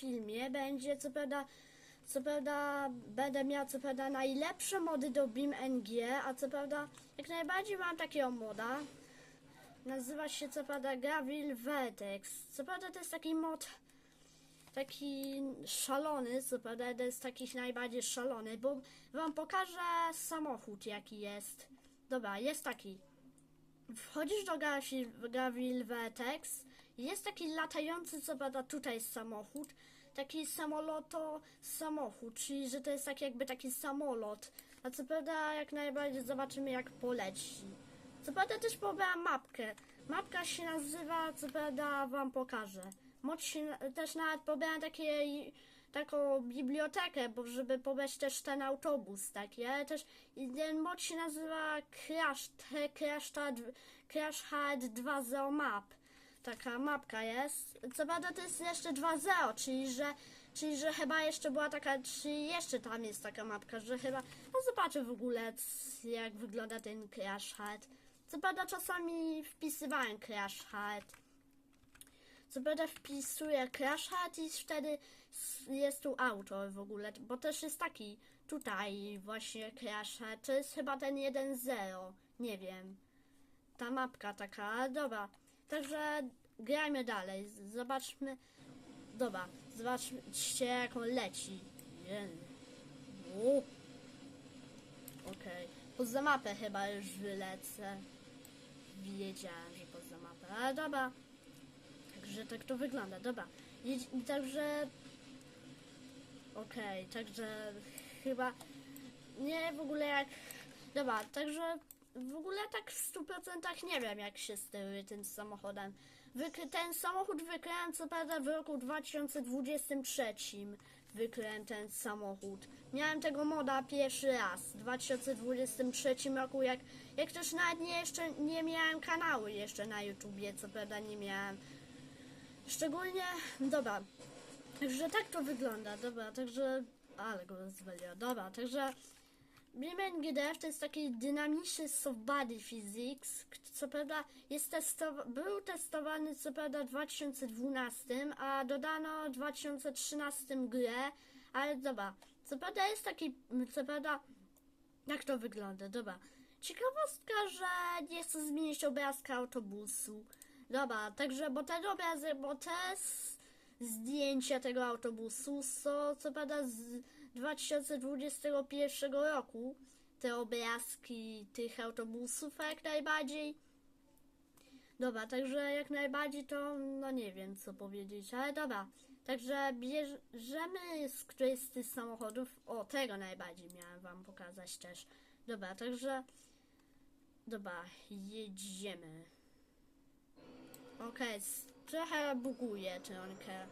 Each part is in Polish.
filmie będzie, co prawda, co prawda będę miał, co prawda, najlepsze mody do BeamNG, a co prawda, jak najbardziej mam takiego moda. Nazywa się, co prawda, Gravil Vertex. Co prawda, to jest taki mod, taki szalony, co prawda, jeden z takich najbardziej szalony, bo wam pokażę samochód, jaki jest. Dobra, jest taki. Wchodzisz do Gravil Vertex, jest taki latający, co prawda, tutaj samochód, taki samoloto samochód, czyli że to jest tak jakby taki samolot, a co prawda jak najbardziej zobaczymy jak poleci. Co prawda też pobrałam mapkę. Mapka się nazywa, co prawda wam pokażę. Mod się, też nawet pobrałam takie, taką bibliotekę, bo żeby pobrać też ten autobus, taki, ale też ten mod się nazywa Crash, Crash, Crash Hard 2.0 Map. Taka mapka jest. Co prawda to jest jeszcze 2.0, czyli że, czyli że chyba jeszcze była taka, czy jeszcze tam jest taka mapka, że chyba, no zobaczę w ogóle jak wygląda ten Crash Hard. Co prawda czasami wpisywałem Crash Hard. Co prawda wpisuję Crash Hard i wtedy jest tu autor w ogóle, bo też jest taki tutaj właśnie Crash Hard. To jest chyba ten 1.0, nie wiem. Ta mapka taka, dobra. Także grajmy dalej, zobaczmy. Dobra, zobaczcie jak on leci. Okej, poza mapę chyba już wylecę. Wiedziałem, że poza mapę, ale dobra. Także tak to wygląda, dobra. Także... Okej, także chyba... Nie w ogóle jak... Dobra, także w ogóle tak w 100% nie wiem jak się steruje tym samochodem. Wykry, ten samochód wykryłem co prawda w roku 2023. Wykryłem ten samochód. Miałem tego moda pierwszy raz w 2023 roku, jak, jak też nawet nie, jeszcze nie miałem kanału jeszcze na YouTubie, co prawda nie miałem. Szczególnie, dobra, Także tak to wygląda, dobra, także... Ale go rozwaliła, dobra, także... Beamen GDF to jest taki dynamiczny soft body physics, co prawda jest testowa- był testowany co prawda w 2012, a dodano w 2013 grę, ale dobra, co prawda jest taki, co prawda, jak to wygląda, dobra. Ciekawostka, że nie chcę zmienić obrazka autobusu. Dobra, także, bo ten obraz, bo te zdjęcia tego autobusu są, co prawda, z 2021 roku. Te obrazki tych autobusów, jak najbardziej. Dobra, także jak najbardziej to, no nie wiem co powiedzieć, ale dobra. Także bierzemy z którejś z tych samochodów. O, tego najbardziej miałem wam pokazać też. Dobra, także. Dobra, jedziemy. Okej, s- trochę buguje tronkę.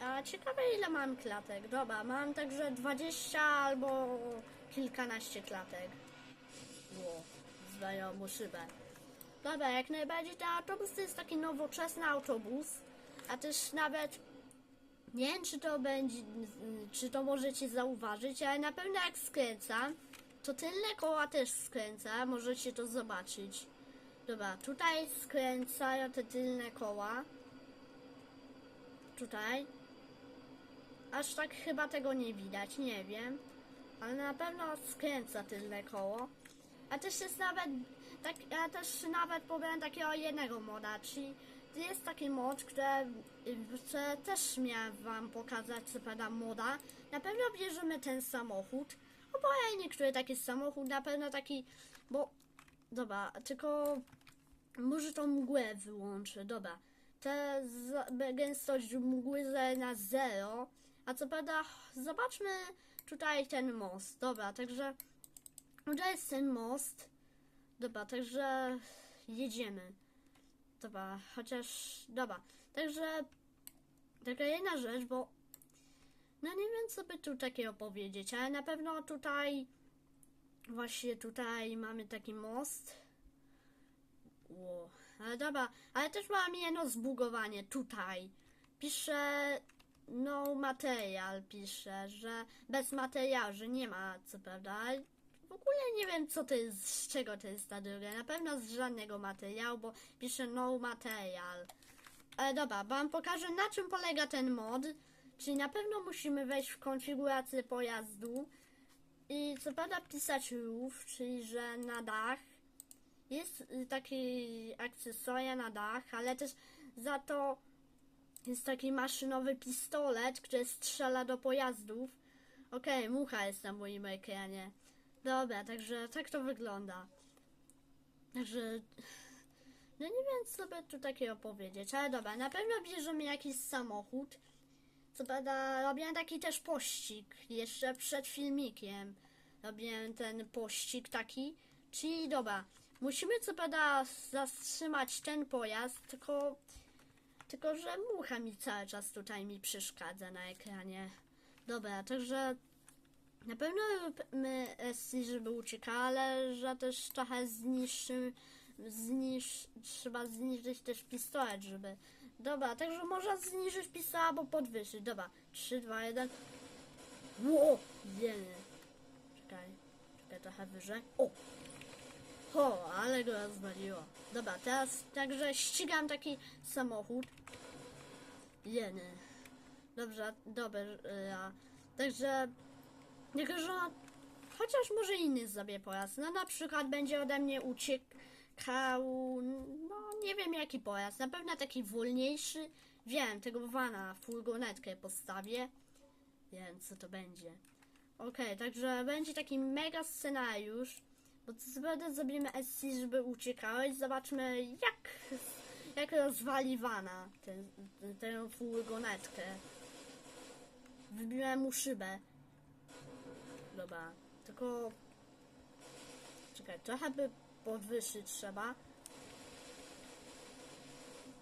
A, ciekawe ile mam klatek. Dobra, mam także 20 albo kilkanaście klatek. Ło, zwają mu szybę. Dobra, jak najbardziej ten autobus to jest taki nowoczesny autobus, a też nawet nie wiem, czy to będzie, czy to możecie zauważyć, ale na pewno jak skręcam, to tylne koła też skręca, możecie to zobaczyć. Dobra, tutaj skręcają te tylne koła. Tutaj. Aż tak chyba tego nie widać, nie wiem. Ale na pewno skręca tylne koło. A też jest nawet, tak, a też nawet powiem takiego jednego moda, czyli jest taki mod, które też miałem wam pokazać, co prawda moda. Na pewno bierzemy ten samochód, obojętnie który taki samochód, na pewno taki, bo, dobra, tylko może tą mgłę wyłączę, dobra. Z, gęstość mgły na zero, a co prawda zobaczmy tutaj ten most, dobra, także tutaj jest ten most, dobra, także jedziemy. Dobra, chociaż, dobra, także taka jedna rzecz, bo no nie wiem co by tu takiego powiedzieć, ale na pewno tutaj właśnie tutaj mamy taki most. Ło, ale dobra, ale też mam jedno zbugowanie tutaj. Pisze no material, pisze, że bez materiału, że nie ma, co prawda. W ogóle nie wiem, co to jest, z czego to jest ta druga. Na pewno z żadnego materiału, bo pisze no material. Ale dobra, wam pokażę na czym polega ten mod. Czyli na pewno musimy wejść w konfigurację pojazdu i co prawda pisać roof, czyli że na dach. Jest y, taki akcesoria na dach, ale też za to jest taki maszynowy pistolet, który strzela do pojazdów. Okej, mucha jest na moim ekranie. Dobra, także tak to wygląda. Także no nie wiem, co by tu takiego powiedzieć, ale dobra, na pewno bierzemy jakiś samochód. Co prawda, robiłem taki też pościg, jeszcze przed filmikiem. Robiłem ten pościg taki, czyli dobra, musimy co prawda zatrzymać ten pojazd, tylko, tylko że mucha mi cały czas tutaj mi przeszkadza na ekranie. Dobra, także na pewno my SC, żeby uciekała, ale że też trochę zniszczy, znisz, trzeba zniżyć też pistolet, żeby... Dobra, także można zniżyć pistolet albo podwyższyć. Dobra, 3, 2, 1. Ło! Jeny. Czekaj, czekaj trochę wyżej. O! O, ale go rozwaliło. Dobra, teraz także ścigam taki samochód. Jeny. Dobrze, dobra. Także jako, że chociaż może inny sobie pojazd. No na przykład będzie ode mnie uciekał, no nie wiem jaki pojazd, na pewno taki wolniejszy. Wiem, tego wana, furgonetkę postawię. Wiem co to będzie. Okej, także będzie taki mega scenariusz. Bo prawda zrobimy SC, żeby uciekałeś. Zobaczmy jak, jak rozwali wana tę, tę furgonetkę. Wybiłem mu szybę. Dobra, tylko... Czekaj, trochę by podwyższyć trzeba.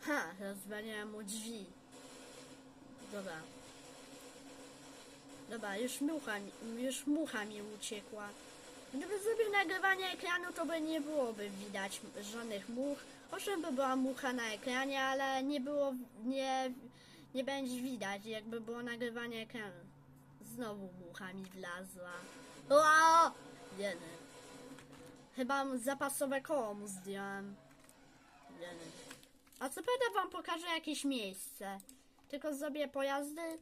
Ha, rozwaliłem mu drzwi. Dobra. Dobra, już mucha, już mucha mi uciekła. Gdyby zrobił nagrywanie ekranu, to by nie byłoby widać żadnych much. Owszem, by była mucha na ekranie, ale nie było, nie, nie będzie widać, jakby było nagrywanie ekranu. Znowu mucha mi wlazła. O! Jeny. Chyba zapasowe koło mu zdjąłem. Jeny. A co prawda wam pokażę jakieś miejsce. Tylko zrobię pojazdy.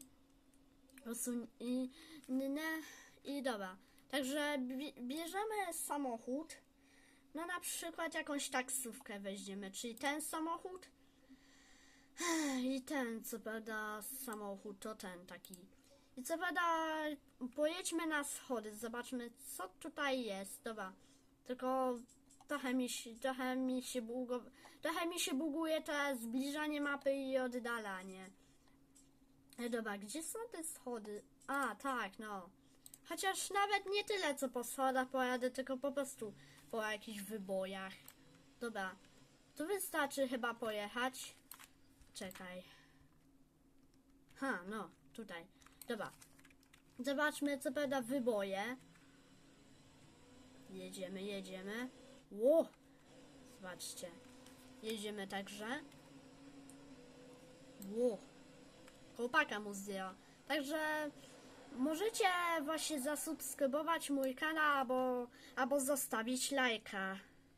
Usuń i, i dobra. Także bi- bierzemy samochód. No na przykład jakąś taksówkę weźmiemy, czyli ten samochód. I ten, co prawda, samochód to ten taki. I co prawda, pojedźmy na schody, zobaczmy, co tutaj jest. Dobra, tylko trochę mi się, trochę mi się bugo, trochę mi się buguje to zbliżanie mapy i oddalanie. E, dobra, gdzie są te schody? A, tak, no. Chociaż nawet nie tyle, co po schodach pojadę, tylko po prostu po jakichś wybojach. Dobra, tu wystarczy chyba pojechać. Czekaj. Ha, no, tutaj. Dobra. Zobaczmy, co prawda, wyboje. Jedziemy, jedziemy. Ło! Zobaczcie. Jedziemy także. Ło! Chłopaka mu zdjęła. Także możecie właśnie zasubskrybować mój kanał albo, albo zostawić lajka.